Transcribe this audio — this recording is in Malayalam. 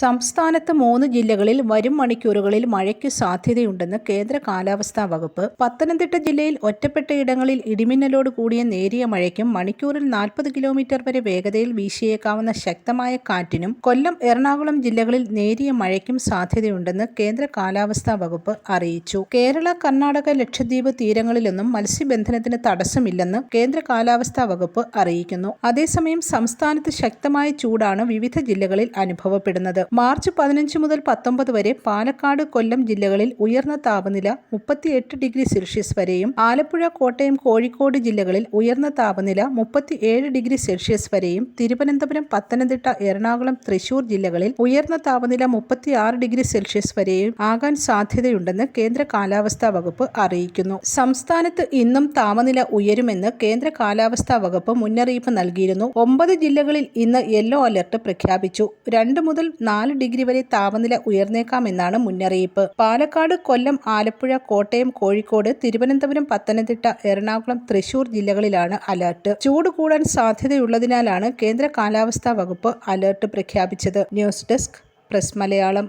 സംസ്ഥാനത്ത് മൂന്ന് ജില്ലകളിൽ വരും മണിക്കൂറുകളിൽ മഴയ്ക്ക് സാധ്യതയുണ്ടെന്ന് കേന്ദ്ര കാലാവസ്ഥാ വകുപ്പ്. പത്തനംതിട്ട ജില്ലയിൽ ഒറ്റപ്പെട്ട ഇടങ്ങളിൽ ഇടിമിന്നലോട് കൂടിയ നേരിയ മഴയ്ക്കും മണിക്കൂറിൽ നാൽപ്പത് കിലോമീറ്റർ വരെ വേഗതയിൽ വീശിയേക്കാവുന്ന ശക്തമായ കാറ്റിനും കൊല്ലം എറണാകുളം ജില്ലകളിൽ നേരിയ മഴയ്ക്കും സാധ്യതയുണ്ടെന്ന് കേന്ദ്ര കാലാവസ്ഥാ വകുപ്പ് അറിയിച്ചു. കേരള കർണാടക ലക്ഷദ്വീപ് തീരങ്ങളിലൊന്നും മത്സ്യബന്ധനത്തിന് തടസ്സമില്ലെന്ന് കേന്ദ്ര കാലാവസ്ഥാ വകുപ്പ് അറിയിക്കുന്നു. അതേസമയം സംസ്ഥാനത്ത് ശക്തമായ ചൂടാണ് വിവിധ ജില്ലകളിൽ അനുഭവപ്പെടുന്നത്. മാർച്ച് പതിനഞ്ച് മുതൽ പത്തൊമ്പത് വരെ പാലക്കാട് കൊല്ലം ജില്ലകളിൽ ഉയർന്ന താപനില മുപ്പത്തിയെട്ട് ഡിഗ്രി സെൽഷ്യസ് വരെയും ആലപ്പുഴ കോട്ടയം കോഴിക്കോട് ജില്ലകളിൽ ഉയർന്ന താപനില മുപ്പത്തിയേഴ് ഡിഗ്രി സെൽഷ്യസ് വരെയും തിരുവനന്തപുരം പത്തനംതിട്ട എറണാകുളം തൃശൂർ ജില്ലകളിൽ ഉയർന്ന താപനില മുപ്പത്തിയാറ് ഡിഗ്രി സെൽഷ്യസ് വരെയും ആകാൻ സാധ്യതയുണ്ടെന്ന് കേന്ദ്ര കാലാവസ്ഥാ വകുപ്പ് അറിയിക്കുന്നു. സംസ്ഥാനത്ത് ഇന്നും താപനില ഉയരുമെന്ന് കേന്ദ്ര കാലാവസ്ഥാ വകുപ്പ് മുന്നറിയിപ്പ് നൽകിയിരുന്നു. ഒമ്പത് ജില്ലകളിൽ ഇന്ന് യെല്ലോ അലർട്ട് പ്രഖ്യാപിച്ചു. രണ്ട് മുതൽ നാല് ഡിഗ്രി വരെ താപനില ഉയർന്നേക്കാമെന്നാണ് മുന്നറിയിപ്പ്. പാലക്കാട് കൊല്ലം ആലപ്പുഴ കോട്ടയം കോഴിക്കോട് തിരുവനന്തപുരം പത്തനംതിട്ട എറണാകുളം തൃശൂർ ജില്ലകളിലാണ് അലർട്ട്. ചൂട് കൂടാൻ സാധ്യതയുള്ളതിനാലാണ് കേന്ദ്ര കാലാവസ്ഥാ വകുപ്പ് അലർട്ട് പ്രഖ്യാപിച്ചത്. News desk press Malayalam.